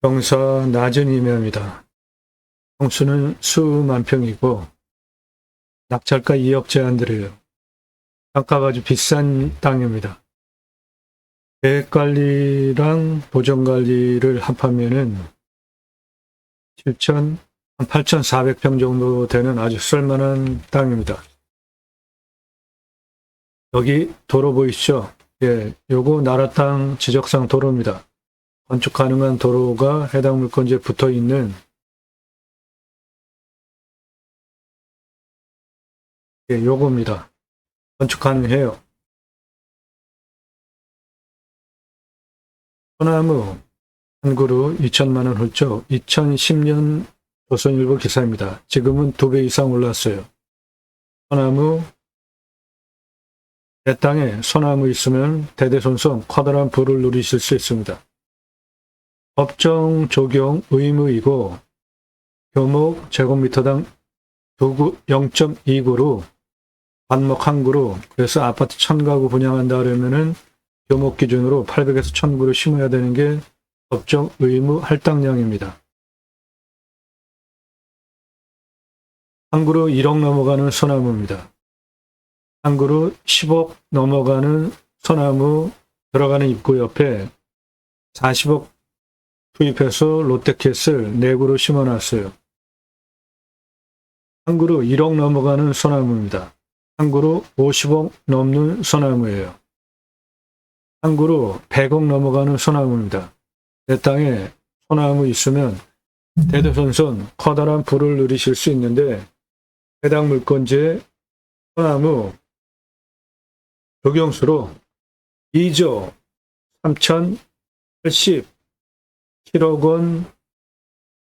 경사 낮은 임야입니다. 평수는 수만 평이고 낙찰가 2억 제한드려요. 땅값 아주 비싼 땅입니다. 계획관리랑 보전관리를 합하면은 7천, 한 8,400평 정도 되는 아주 쓸만한 땅입니다. 여기 도로 보이시죠? 예, 요거 나라 땅 지적상 도로입니다. 건축 가능한 도로가 해당 물건지에 붙어 있는 예, 요겁니다. 건축 가능해요. 소나무 한 그루 2천만 원 훌쩍 2010년 조선일보 기사입니다. 지금은 두 배 이상 올랐어요. 소나무 내 땅에 소나무 있으면 대대손손 커다란 부를 누리실 수 있습니다. 법정 적용 의무이고 교목 제곱미터당 0.2구로 반목 한 그루 그래서 아파트 1000가구 분양한다 그러면은 교목 기준으로 800에서 1000그루 심어야 되는 게 법정 의무 할당량입니다. 한 그루 1억 넘어가는 소나무입니다. 한 그루 10억 넘어가는 소나무 들어가는 입구 옆에 40억 투입해서 롯데캐슬 4그루 심어놨어요. 한 그루 1억 넘어가는 소나무입니다. 한 그루 50억 넘는 소나무예요. 한 그루 100억 넘어가는 소나무입니다. 내 땅에 소나무 있으면 대대손손 커다란 부를 누리실 수 있는데 해당 물건지의 소나무 조경수로 2조 3087억 원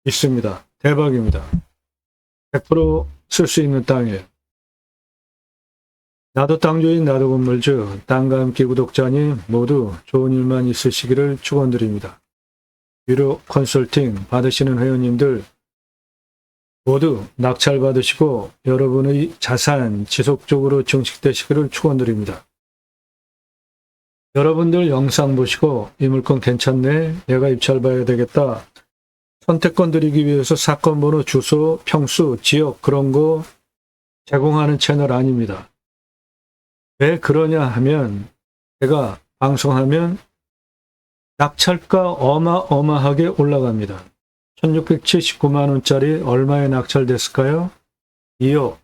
있습니다. 대박입니다. 100%쓸 수 있는 땅이에요. 나도 땅주인 나도 건물주 함께 구독자님 모두 좋은 일만 있으시기를 축원드립니다. 유료 컨설팅 받으시는 회원님들 모두 낙찰 받으시고 여러분의 자산 지속적으로 증식되시기를 축원드립니다. 여러분들 영상 보시고 이 물건 괜찮네 내가 입찰 봐야 되겠다 선택권 드리기 위해서 사건 번호 주소 평수 지역 그런 거 제공하는 채널 아닙니다. 왜 그러냐 하면 제가 방송하면 낙찰가 어마어마하게 올라갑니다. 1679만 원짜리 얼마에 낙찰됐을까요? 2억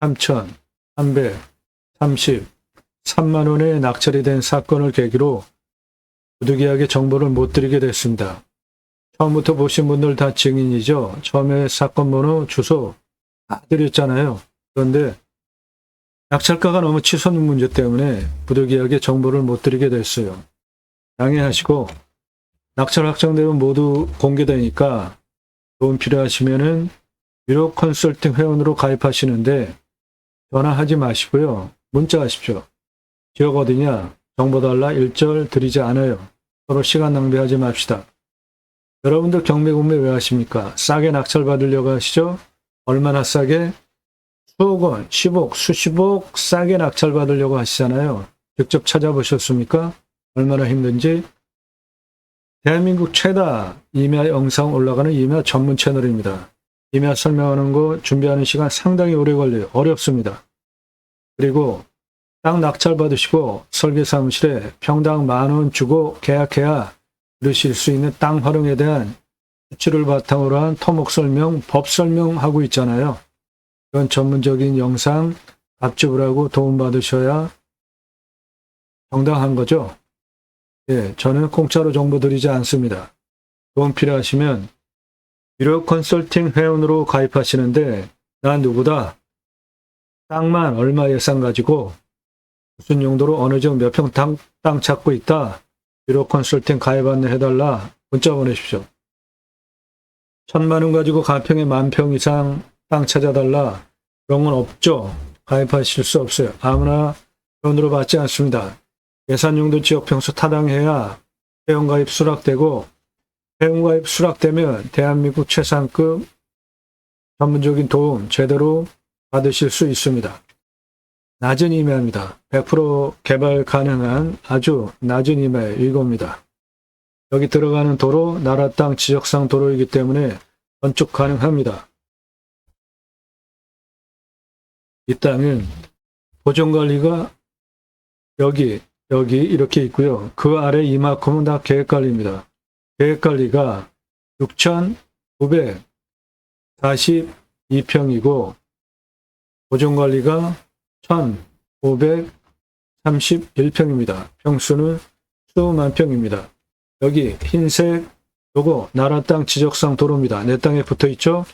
3천 330 3만 원에 낙찰이 된 사건을 계기로 부득이하게 정보를 못 드리게 됐습니다. 처음부터 보신 분들 다 증인이죠. 처음에 사건 번호, 주소 다 드렸잖아요. 그런데 낙찰가가 너무 치솟는 문제 때문에 부득이하게 정보를 못 드리게 됐어요. 양해하시고 낙찰 확정되면 모두 공개되니까 도움 필요하시면은 유료 컨설팅 회원으로 가입하시는데 전화하지 마시고요. 문자 하십시오. 지역 어디냐? 정보 달라 일절 드리지 않아요. 서로 시간 낭비하지 맙시다. 여러분들 경매 구매 왜 하십니까? 싸게 낙찰 받으려고 하시죠? 얼마나 싸게? 수억 원, 10억, 수십억 싸게 낙찰 받으려고 하시잖아요. 직접 찾아보셨습니까? 얼마나 힘든지? 대한민국 최다 임야 영상 올라가는 임야 전문 채널입니다. 임야 설명하는 거 준비하는 시간 상당히 오래 걸려요. 어렵습니다. 그리고 땅 낙찰 받으시고 설계 사무실에 평당 만 원 주고 계약해야 이루실 수 있는 땅 활용에 대한 수치를 바탕으로 한 토목 설명, 법 설명하고 있잖아요. 이런 전문적인 영상 답집을 하고 도움받으셔야 정당한 거죠. 예, 저는 공짜로 정보 드리지 않습니다. 도움 필요하시면 유료 컨설팅 회원으로 가입하시는데 난 누구다? 땅만 얼마 예산 가지고 무슨 용도로 어느 정몇평 땅, 땅 찾고 있다. 유료 컨설팅 가입 안내 해달라. 문자 보내십시오. 천만 원 가지고 가평에 만 평 이상 땅 찾아달라. 그런 건 없죠. 가입하실 수 없어요. 아무나 돈으로 받지 않습니다. 예산 용도 지역 평수 타당해야 회원가입 수락되고 회원가입 수락되면 대한민국 최상급 전문적인 도움 제대로 받으실 수 있습니다. 낮은 임야입니다. 100% 개발 가능한 아주 낮은 임야의 이겁니다. 여기 들어가는 도로 나라 땅 지적상 도로이기 때문에 건축 가능합니다. 이 땅은 보존관리가 여기 여기 이렇게 있고요. 그 아래 이만큼은 다 계획관리입니다. 계획관리가 6,942평이고 보존관리가 1,531평입니다. 평수는 수만 평입니다. 여기 흰색 요거 나라 땅 지적상 도로입니다. 내 땅에 붙어 있죠?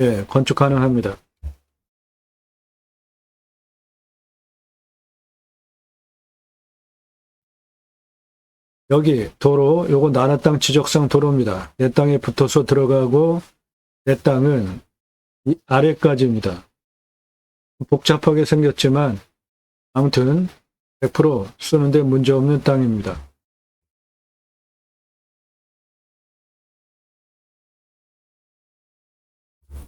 예, 건축 가능합니다. 여기 도로 요거 나라 땅 지적상 도로입니다. 내 땅에 붙어서 들어가고 내 땅은 이 아래까지입니다. 복잡하게 생겼지만 아무튼 100% 쓰는데 문제없는 땅입니다.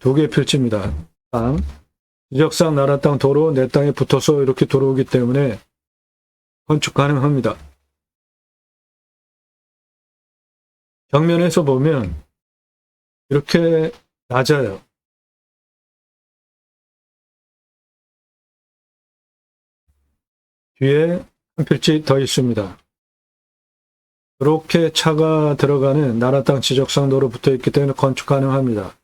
두 개 필지입니다. 땅. 지적상 나라 땅 도로 내 땅에 붙어서 이렇게 들어오기 때문에 건축 가능합니다. 정면에서 보면 이렇게 낮아요. 뒤에 한 필지 더 있습니다. 이렇게 차가 들어가는 나라 땅 지적상 도로 붙어 있기 때문에 건축 가능합니다.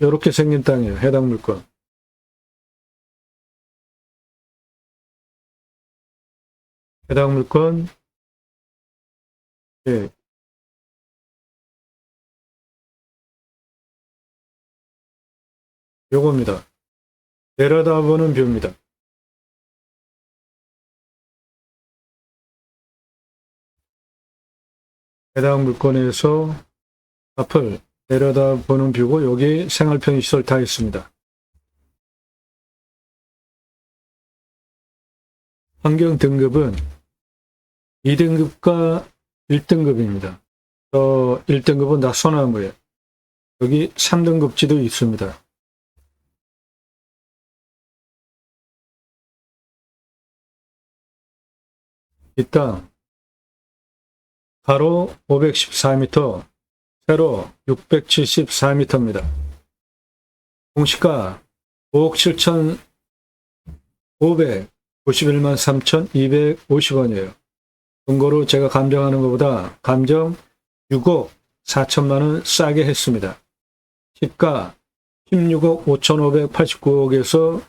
이렇게 생긴 땅이에요. 해당 물건. 해당 물건 예. 요겁니다. 내려다보는 뷰입니다. 해당 물건에서 앞을 내려다보는 뷰고 여기 생활 편의시설 다 있습니다. 환경 등급은 2등급과 1등급입니다. 저 1등급은 다 소나무에 여기 3등급지도 있습니다. 이땅 가로 514m, 세로 674m입니다. 공시가 5억 7천 591만 3,250원이에요. 금고로 제가 감정하는 것보다 감정 6억 4천만 원 싸게 했습니다. 시가 16억 5,589억에서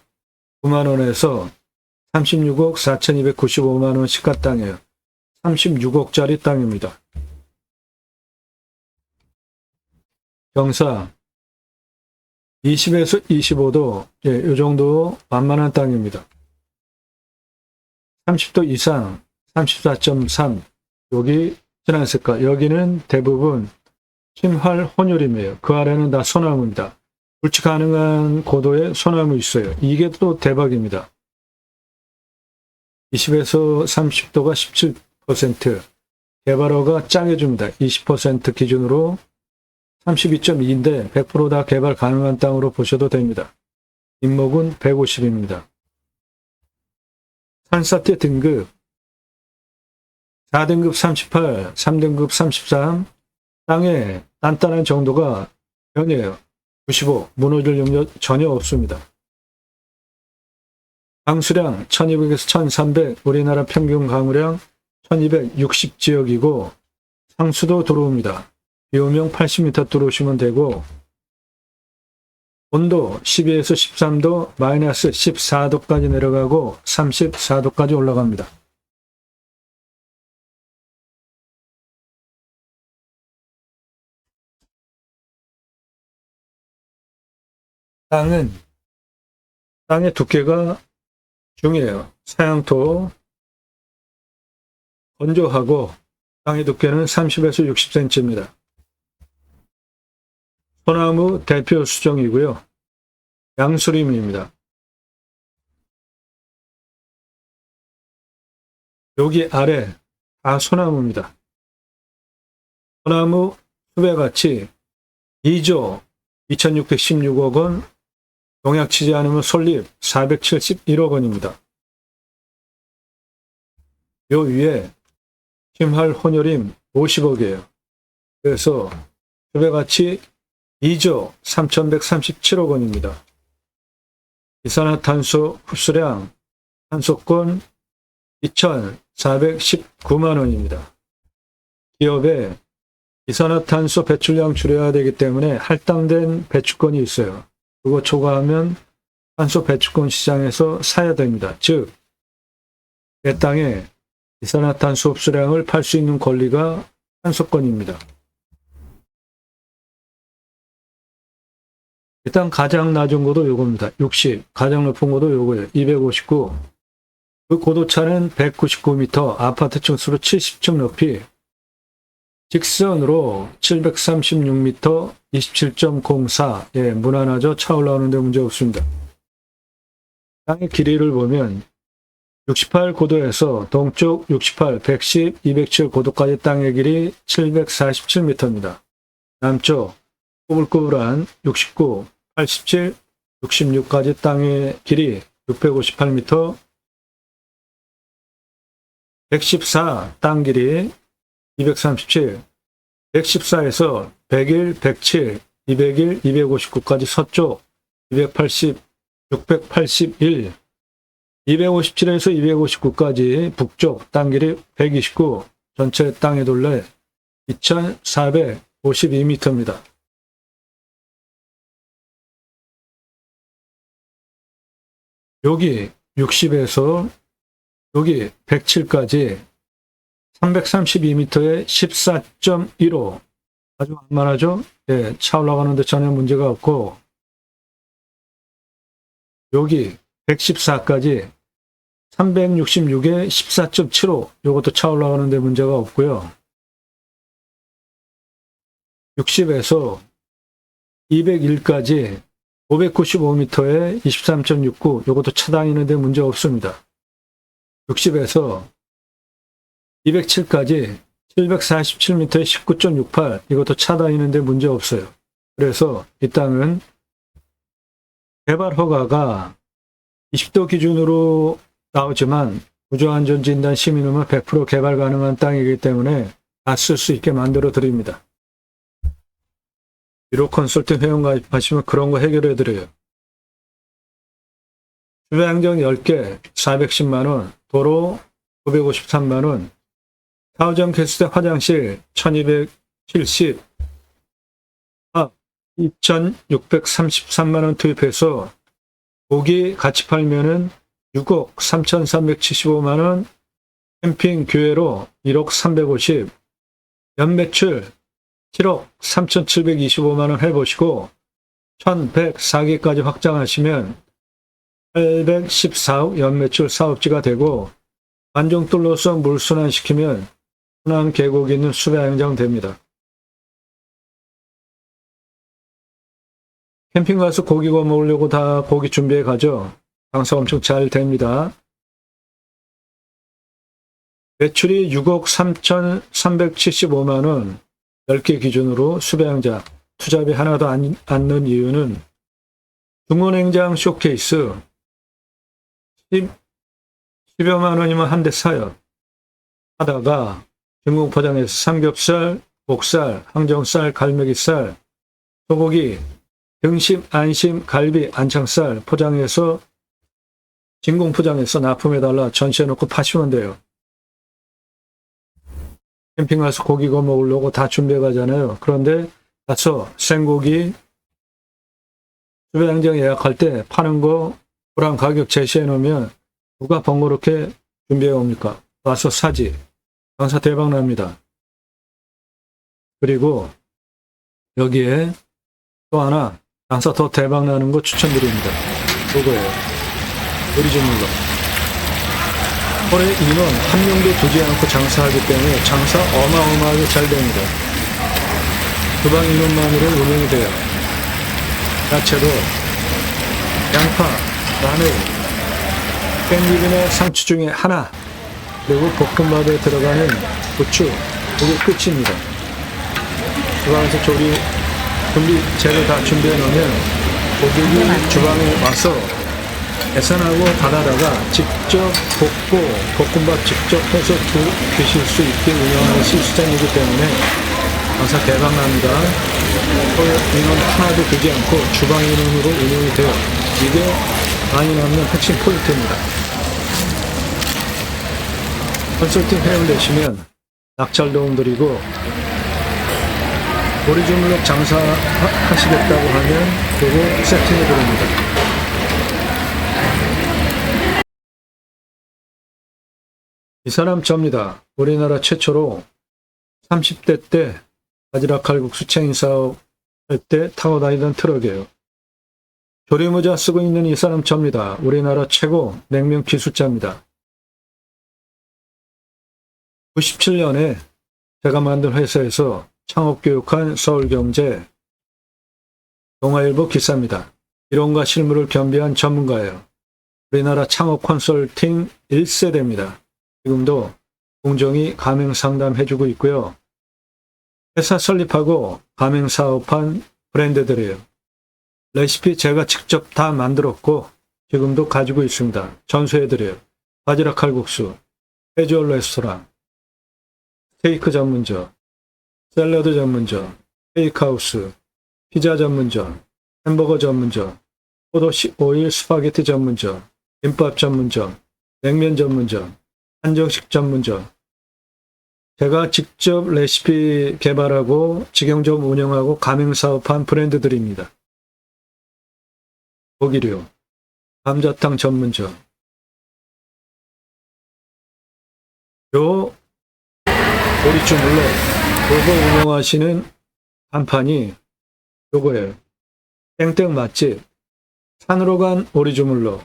9만 원에서 36억 4,295만 원 시가 땅이에요. 36억짜리 땅입니다. 경사 20에서 25도, 예, 이 정도 만만한 땅입니다. 30도 이상 34.3 여기 진한 색깔 여기는 대부분 심활 혼혈임이에요. 그 아래는 다 소나무입니다. 불치 가능한 고도의 소나무 있어요. 이게 또 대박입니다. 20에서 30도가 17% 개발허가 짱해줍니다. 20% 기준으로 32.2인데 100%다 개발 가능한 땅으로 보셔도 됩니다. 인목은 150입니다. 산사태 등급 4등급 38, 3등급 33, 땅의 단단한 정도가 0이에요. 95, 무너질 염려 전혀 없습니다. 강수량 1200에서 1300, 우리나라 평균 강우량 1260 지역이고 상수도 들어옵니다. 비오명 80m 들어오시면 되고 온도 12에서 13도, 마이너스 14도까지 내려가고 34도까지 올라갑니다. 땅은 땅의 두께가 중요해요. 사양토 건조하고 땅의 두께는 30에서 60cm입니다. 소나무 대표 수종이고요. 양수림입니다. 여기 아래 다 소나무입니다. 소나무 수배같이 2조 2616억 원 농약 치지 않으면 솔립 471억 원입니다. 요 위에 심할 혼혈임 50억이에요. 그래서 주배가치 2조 3,137억 원입니다. 이산화탄소 흡수량 탄소권 2,419만 원입니다. 기업에 이산화탄소 배출량 줄여야 되기 때문에 할당된 배출권이 있어요. 그거 초과하면 탄소 배출권 시장에서 사야 됩니다. 즉, 내 땅에 이산화탄소 흡수량을 팔 수 있는 권리가 탄소권입니다. 일단 가장 낮은 고도 요겁니다. 60. 가장 높은 고도 요거예요. 259. 그 고도차는 199m, 아파트 층 수로 70층 높이, 직선으로 736m, 27.04. 예, 무난하죠. 차 올라오는데 문제 없습니다. 땅의 길이를 보면 68 고도에서 동쪽 68, 110, 207 고도까지 땅의 길이 747m입니다. 남쪽 꾸불꾸불한 69, 87, 66까지 땅의 길이 658m, 114 땅 길이 237, 114에서 101, 107, 201, 259까지 서쪽 280, 681, 257에서 259까지 북쪽 땅 길이 129, 전체 땅의 둘레 2452m입니다. 여기 60에서 여기 107까지 332m에 14.15 아주 만만하죠? 예, 차 올라가는데 전혀 문제가 없고 여기 114까지 366에 14.75 이것도 차 올라가는데 문제가 없고요. 60에서 201까지 595m에 23.69 이것도 차 다니는데 문제 없습니다. 60에서 207까지 747m에 19.68 이것도 차 다니는데 문제 없어요. 그래서 이 땅은 개발 허가가 20도 기준으로 나오지만 구조안전진단 시민음은 100% 개발 가능한 땅이기 때문에 다 쓸 수 있게 만들어 드립니다. 1호 컨설팅 회원 가입하시면 그런 거 해결해 드려요. 주변 행정 10개 410만원, 도로 953만원, 타우점 개수대 화장실 1270, 밥 2633만원 투입해서 고기 같이 팔면은 6억 3,375만원, 캠핑 교회로 1억 350, 연매출 7억 3,725만원 해보시고 1,104개까지 확장하시면 814억 연매출 사업지가 되고 관종들로서 물순환시키면 순환 계곡 있는 수배행장 됩니다. 캠핑 가서 고기 구워 먹으려고 다 고기 준비해 가죠. 장사 엄청 잘 됩니다. 매출이 6억 3,375만 원, 10개 기준으로 수배양자 투자비 하나도 안, 않는 이유는 중원행장 쇼케이스 10, 10여만 원이면 한 대 사요. 하다가 중국 포장에서 삼겹살, 목살, 항정살, 갈매기살, 소고기, 등심, 안심, 갈비, 안창살 포장해서 진공 포장해서 납품해달라 전시해놓고 파시면 돼요. 캠핑 가서 고기 구워 먹으려고 다 준비해 가잖아요. 그런데 가서 생고기 수배양정 예약할 때 파는 거 불안 가격 제시해 놓으면 누가 번거롭게 준비해 옵니까? 와서 사지. 장사 대박 납니다. 그리고 여기에 또 하나 장사 더 대박 나는 거 추천드립니다. 그거예요. 오리지널로. 올해 인원 한 명도 두지 않고 장사하기 때문에 장사 어마어마하게 잘 됩니다. 주방 인원만으로 운영이 돼요. 야채도 양파, 마늘, 깻잎이나 상추 중에 하나 그리고 볶음밥에 들어가는 고추 그게 끝입니다. 주방에서 조리 준비 재료 다 준비해 놓으면 고객이 주방에 와서 계산하고 받아다가 직접 볶고 볶음밥 직접 해서 드, 드실 수 있게 운영하는 시스템이기 때문에 장사 대박납니다. 또 인원 하나도 되지 않고 주방 인원으로 운영이 돼요. 이게 많이 남는 핵심 포인트입니다. 컨설팅 회원 되시면 낙찰 도움 드리고 오리지널로 장사하시겠다고 하면 그거 세팅해 드립니다. 이 사람 접니다. 우리나라 최초로 30대 때 바지락 칼국수 체인 사업 할 때 타고 다니던 트럭이에요. 조리모자 쓰고 있는 이 사람 접니다. 우리나라 최고 냉면 기술자입니다. 97년에 제가 만든 회사에서 창업교육한 서울경제 동아일보 기사입니다. 이론과 실무를 겸비한 전문가예요. 우리나라 창업 컨설팅 1세대입니다. 지금도 공정이 가맹 상담해주고 있고요. 회사 설립하고 가맹 사업한 브랜드들이에요. 레시피 제가 직접 다 만들었고 지금도 가지고 있습니다. 전수해드려요. 바지락 칼국수, 해주얼 레스토랑, 스테이크 전문점, 샐러드 전문점, 테이크하우스, 피자 전문점, 햄버거 전문점, 포도 오일 스파게티 전문점, 김밥 전문점, 냉면 전문점, 한정식 전문점. 제가 직접 레시피 개발하고 직영점 운영하고 가맹 사업한 브랜드들입니다. 고기류, 감자탕 전문점. 요 오리주물로 요거 운영하시는 간판이 요거예요. 땡땡 맛집. 산으로 간 오리주물로.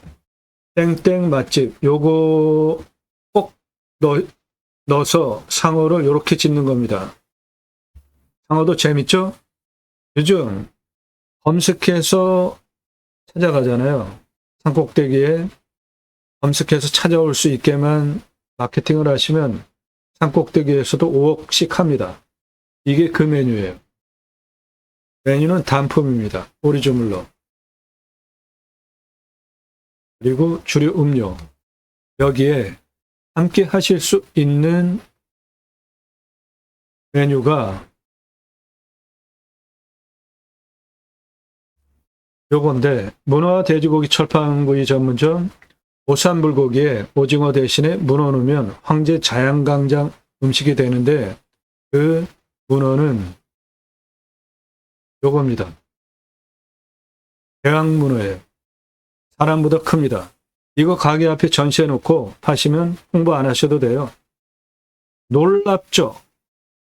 땡땡 맛집. 요거 꼭 넣, 넣어서 상어를 이렇게 짓는 겁니다. 상어도 재밌죠? 요즘 검색해서 찾아가잖아요. 산꼭대기에 검색해서 찾아올 수 있게만 마케팅을 하시면 산꼭대기에서도 5억씩 합니다. 이게 그 메뉴예요. 메뉴는 단품입니다. 오리조물로. 그리고 주류 음료. 여기에 함께 하실 수 있는 메뉴가 요건데 문어와 돼지고기 철판구이 전문점 오삼불고기에 오징어 대신에 문어 넣으면 황제 자양강장 음식이 되는데 그 문어는 요겁니다. 대왕문어예요. 사람보다 큽니다. 이거 가게 앞에 전시해 놓고 파시면 홍보 안 하셔도 돼요. 놀랍죠?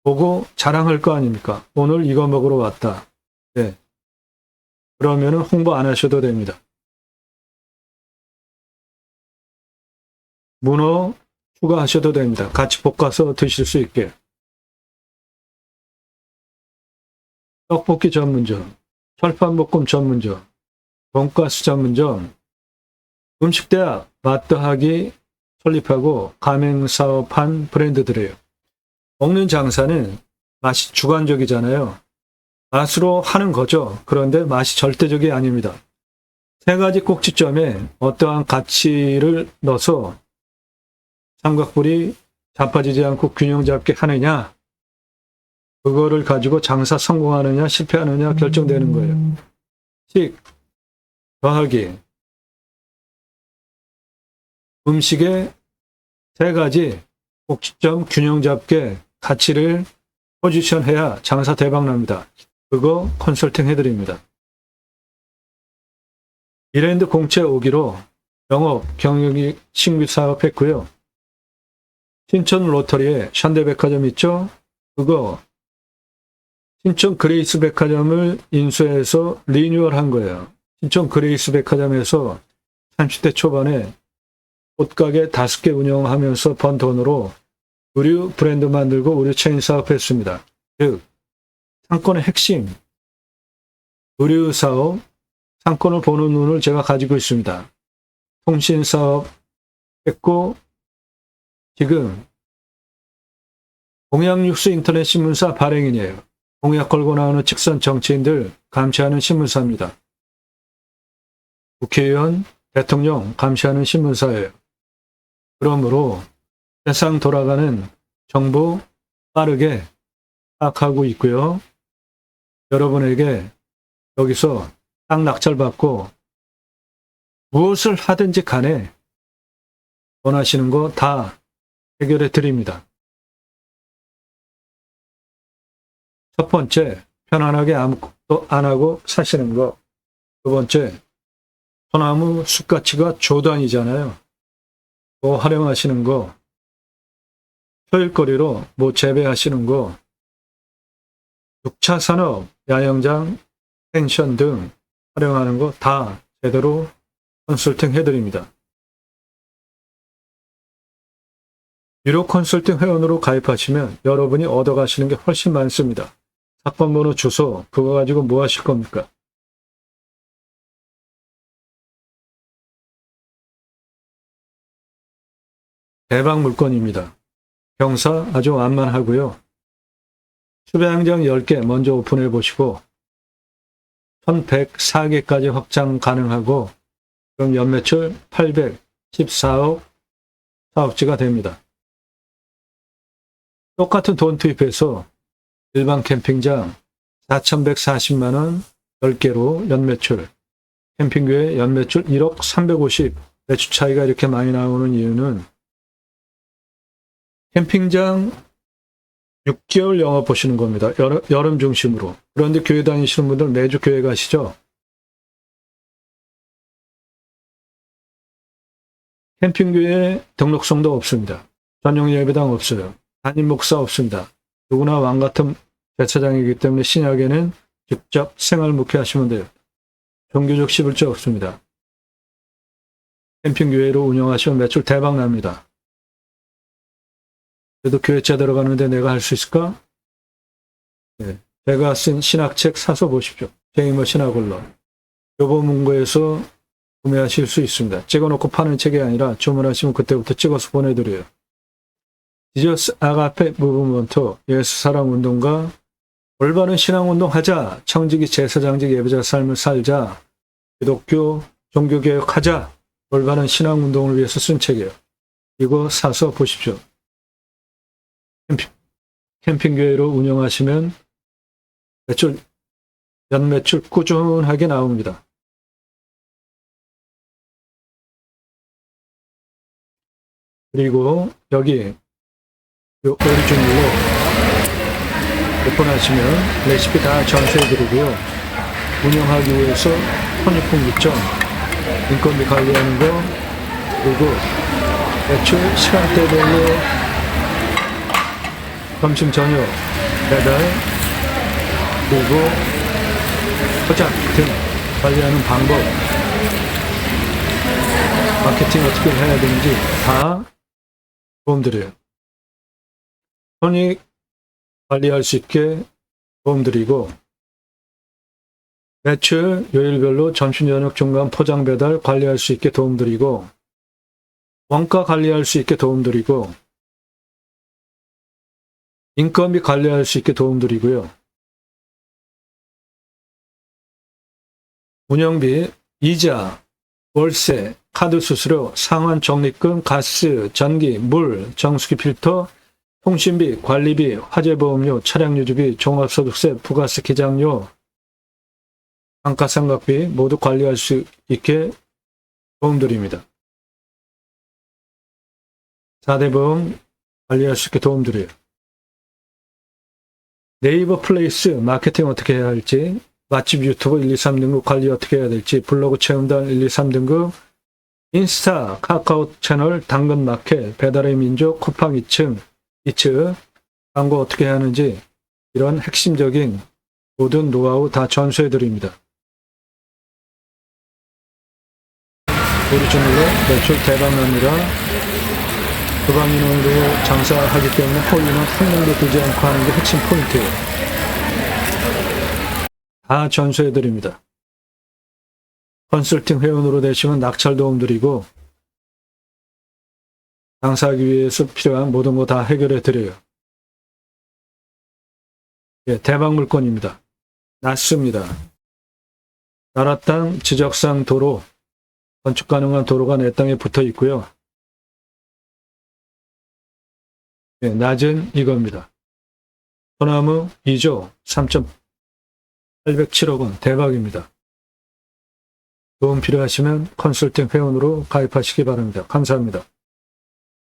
보고 자랑할 거 아닙니까? 오늘 이거 먹으러 왔다. 네. 그러면은 홍보 안 하셔도 됩니다. 문어 추가하셔도 됩니다. 같이 볶아서 드실 수 있게. 떡볶이 전문점, 철판볶음 전문점, 돈가스 전문점, 음식대학 마트하기 설립하고 가맹사업한 브랜드들이에요. 먹는 장사는 맛이 주관적이잖아요. 맛으로 하는 거죠. 그런데 맛이 절대적이 아닙니다. 세 가지 꼭지점에 어떠한 가치를 넣어서 삼각뿔이 자빠지지 않고 균형 잡게 하느냐, 그거를 가지고 장사 성공하느냐, 실패하느냐 결정되는 거예요. 식, 더하기, 음식의 세 가지 꼭지점 균형 잡게 가치를 포지션 해야 장사 대박 납니다. 그거 컨설팅 해드립니다. 이랜드 공채 오기로 영업, 경영이 신규 사업했고요. 신천 로터리에 샨대백화점 있죠? 그거 신천 그레이스 백화점을 인수해서 리뉴얼 한 거예요. 신천 그레이스 백화점에서 30대 초반에 옷가게 다섯 개 운영하면서 번 돈으로 의류 브랜드 만들고 의류 체인 사업했습니다. 즉, 상권의 핵심, 의류 사업, 상권을 보는 눈을 제가 가지고 있습니다. 통신 사업 했고, 지금 공약뉴스 인터넷 신문사 발행인이에요. 공약 걸고 나오는 직선 정치인들 감시하는 신문사입니다. 국회의원, 대통령 감시하는 신문사예요. 그러므로 세상 돌아가는 정보 빠르게 파악하고 있고요. 여러분에게 여기서 딱 낙찰받고 무엇을 하든지 간에 원하시는 거 다 해결해 드립니다. 첫 번째, 편안하게 아무것도 안 하고 사시는 거. 두 번째, 소나무 숲가치가 조단이잖아요. 뭐 활용하시는 거. 소일거리로 뭐 재배하시는 거. 6차 산업, 야영장, 펜션 등 활용하는 거 다 제대로 컨설팅 해드립니다. 유료 컨설팅 회원으로 가입하시면 여러분이 얻어가시는 게 훨씬 많습니다. 사건 번호 주소 그거 가지고 뭐 하실 겁니까? 대박 물건입니다. 경사 아주 완만하고요. 수배항장 10개 먼저 오픈해 보시고 1104개까지 확장 가능하고 그럼 연매출 814억 사업지가 됩니다. 똑같은 돈 투입해서 일반 캠핑장 4,140만원 10개로 연매출, 캠핑교회 연매출 1억 350 매출 차이가 이렇게 많이 나오는 이유는 캠핑장 6개월 영업 보시는 겁니다. 여름, 여름 중심으로. 그런데 교회 다니시는 분들 매주 교회 가시죠? 캠핑교회 등록성도 없습니다. 전용 예배당 없어요. 담임 목사 없습니다. 누구나 왕 같은 대차장이기 때문에 신약에는 직접 생활 묵회하시면 돼요. 종교적 시불자 없습니다. 캠핑 교회로 운영하시면 매출 대박 납니다. 그래도 교회차 들어가는데 내가 할 수 있을까? 네. 제가 쓴 신학책 사서 보십시오. 제이머 신학원론. 교보문고에서 구매하실 수 있습니다. 찍어놓고 파는 책이 아니라 주문하시면 그때부터 찍어서 보내드려요. 지저스 아가페 무브먼트 예수 사랑 운동가 올바른 신앙 운동 하자 청지기 제사장직 예배자 삶을 살자 기독교 종교 개혁하자 올바른 신앙 운동을 위해서 쓴 책이에요. 이거 사서 보십시오. 캠핑, 캠핑교회로 운영하시면 매출 연 매출 꾸준하게 나옵니다. 그리고 여기 요 오리지널로 오픈하시면 레시피 다 전수해드리고요. 운영하기 위해서 손익분기점, 인건비 관리하는 거, 그리고 매출 시간대별로 점심 저녁 배달 그리고 포장 등 관리하는 방법 마케팅 어떻게 해야 되는지 다 도움드려요. 손익 관리할 수 있게 도움드리고 매출 요일별로 점심 저녁 중간 포장 배달 관리할 수 있게 도움드리고 원가 관리할 수 있게 도움드리고 인건비 관리할 수 있게 도움드리고요. 운영비, 이자, 월세, 카드 수수료, 상환 적립금, 가스, 전기, 물, 정수기 필터, 통신비, 관리비, 화재보험료, 차량 유지비, 종합소득세, 부가세 기장료, 감가상각비 모두 관리할 수 있게 도움드립니다. 4대 보험 관리할 수 있게 도움드려요. 네이버 플레이스 마케팅 어떻게 해야 할지, 맛집 유튜브 1, 2, 3등급 관리 어떻게 해야 될지, 블로그 체험단 1, 2, 3등급, 인스타, 카카오 채널, 당근 마켓, 배달의 민족, 쿠팡 2층, 2층, 광고 어떻게 하는지, 이런 핵심적인 모든 노하우 다 전수해 드립니다. 오리지널로 매출 대박납니다. 도방인원으로 장사하기 때문에 홀리는 한 명도 들지 않고 하는 게 핵심 포인트예요. 다 전수해 드립니다. 컨설팅 회원으로 되시면 낙찰 도움 드리고 장사하기 위해서 필요한 모든 거 다 해결해 드려요. 예, 대박 물건입니다. 낮습니다. 나라 땅 지적상 도로 건축 가능한 도로가 내 땅에 붙어 있고요. 네, 낮은 이겁니다. 소나무 2조 3.807억 원 대박입니다. 도움 필요하시면 컨설팅 회원으로 가입하시기 바랍니다. 감사합니다.